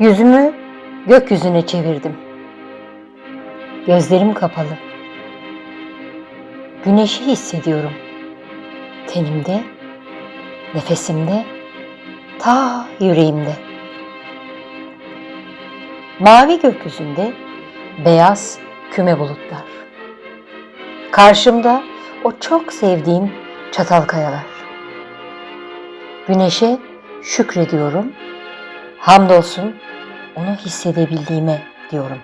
Yüzümü gökyüzüne çevirdim. Gözlerim kapalı. Güneşi hissediyorum. Tenimde, nefesimde, ta yüreğimde. Mavi gökyüzünde beyaz küme bulutlar. Karşımda o çok sevdiğim çatal kayalar. Güneşe şükrediyorum. Hamdolsun onu hissedebildiğime diyorum.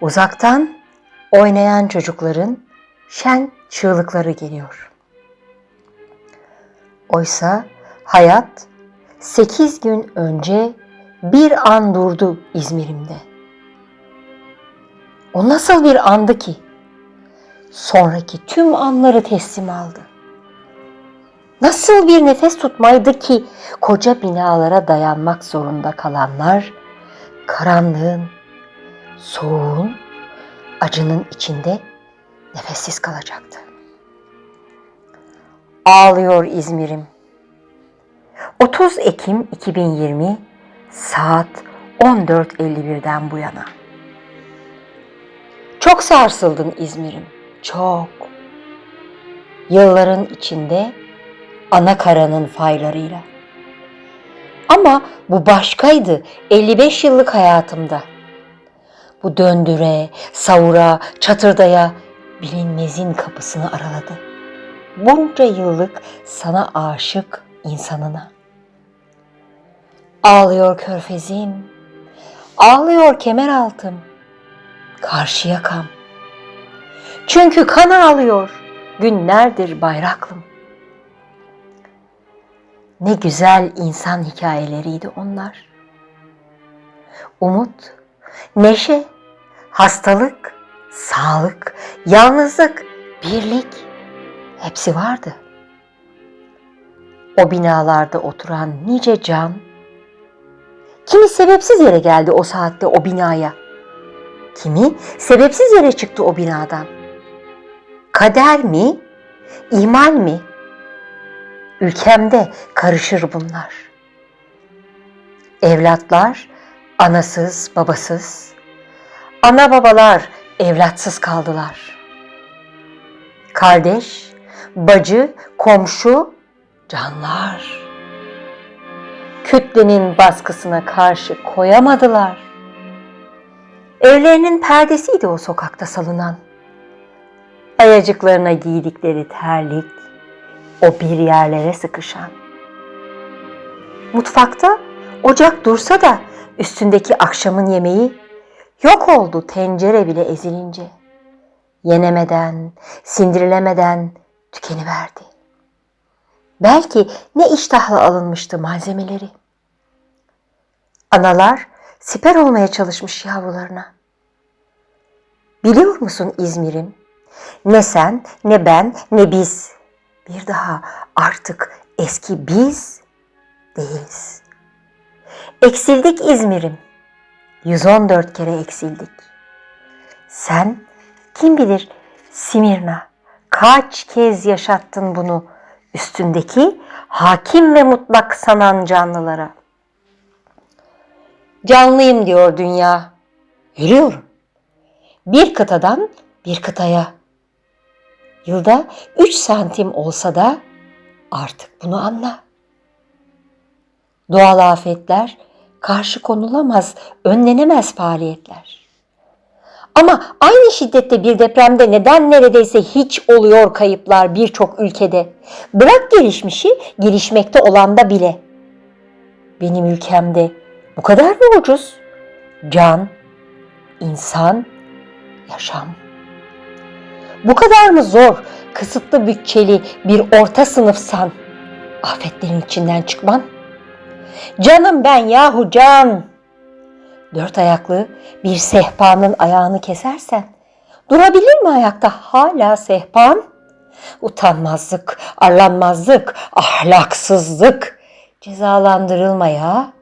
Uzaktan oynayan çocukların şen çığlıkları geliyor. Oysa hayat sekiz gün önce bir an durdu İzmir'imde. O nasıl bir andı ki? Sonraki tüm anları teslim aldı. Nasıl bir nefes tutmaydı ki koca binalara dayanmak zorunda kalanlar karanlığın, soğuğun, acının içinde nefessiz kalacaktı. Ağlıyor İzmir'im. 30 Ekim 2020 saat 14.51'den bu yana. Çok sarsıldın İzmir'im, çok. Yılların içinde ana karanın faylarıyla. Ama bu başkaydı 55 yıllık hayatımda. Bu döndüre, savura, çatırdaya bilinmezin kapısını araladı. Bunca yıllık sana aşık insanına. Ağlıyor körfezim, ağlıyor kemer altım, karşı yakam. Çünkü kan ağlıyor günlerdir bayraklım. Ne güzel insan hikayeleriydi onlar. Umut, neşe, hastalık, sağlık, yalnızlık, birlik hepsi vardı. O binalarda oturan nice can, kimi sebepsiz yere geldi o saatte o binaya. Kimi sebepsiz yere çıktı o binadan. Kader mi, ihmal mi? Ülkemde karışır bunlar. Evlatlar anasız, babasız. Ana babalar evlatsız kaldılar. Kardeş, bacı, komşu, canlar. Kütlenin baskısına karşı koyamadılar. Evlerinin perdesiydi o sokakta salınan. Ayacıklarına giydikleri terlik, o bir yerlere sıkışan. Mutfakta ocak dursa da üstündeki akşamın yemeği yok oldu tencere bile ezilince. Yenemeden, sindirilemeden tükeniverdi. Belki ne iştahla alınmıştı malzemeleri. Analar siper olmaya çalışmış yavrularına. Biliyor musun İzmir'im? Ne sen, ne ben, ne biz bir daha artık eski biz değiliz. Eksildik İzmir'im. 114 kere eksildik. Sen kim bilir Simirna kaç kez yaşattın bunu üstündeki hakim ve mutlak sanan canlılara. Canlıyım diyor dünya. Yürüyorum. Bir kıtadan bir kıtaya Yılda 3 santim olsa da artık bunu anla. Doğal afetler karşı konulamaz, önlenemez faaliyetler. Ama aynı şiddette bir depremde neden neredeyse hiç oluyor kayıplar birçok ülkede? Bırak gelişmişi, gelişmekte olanda bile. Benim ülkemde bu kadar mı ucuz? Can, insan, yaşam. Bu kadar mı zor, kısıtlı bütçeli bir orta sınıfsan afetlerin içinden çıkman? Canım ben yahu can. Dört ayaklı bir sehpanın ayağını kesersen durabilir mi ayakta hala sehpan? Utanmazlık, arlanmazlık, ahlaksızlık, cezalandırılmaya,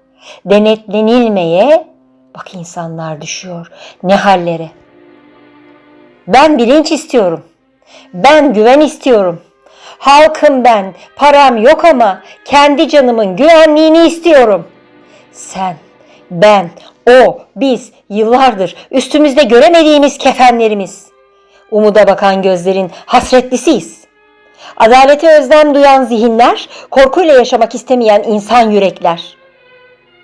denetlenilmeye bak insanlar düşüyor ne hallere. Ben bilinç istiyorum. Ben güven istiyorum. Halkım ben, param yok ama kendi canımın güvenliğini istiyorum. Sen, ben, o, biz yıllardır üstümüzde göremediğimiz kefenlerimiz. Umuda bakan gözlerin hasretlisiyiz. Adalete özlem duyan zihinler, korkuyla yaşamak istemeyen insan yürekler.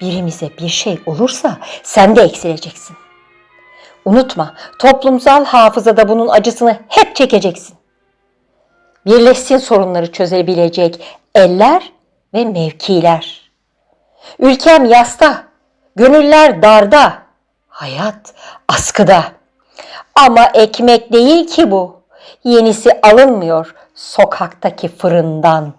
Birimize bir şey olursa sen de eksileceksin. Unutma, toplumsal hafızada bunun acısını hep çekeceksin. Birleşsin sorunları çözebilecek eller ve mevkiler. Ülkem yasta, gönüller darda, hayat askıda. Ama ekmek değil ki bu. Yenisi alınmıyor sokaktaki fırından.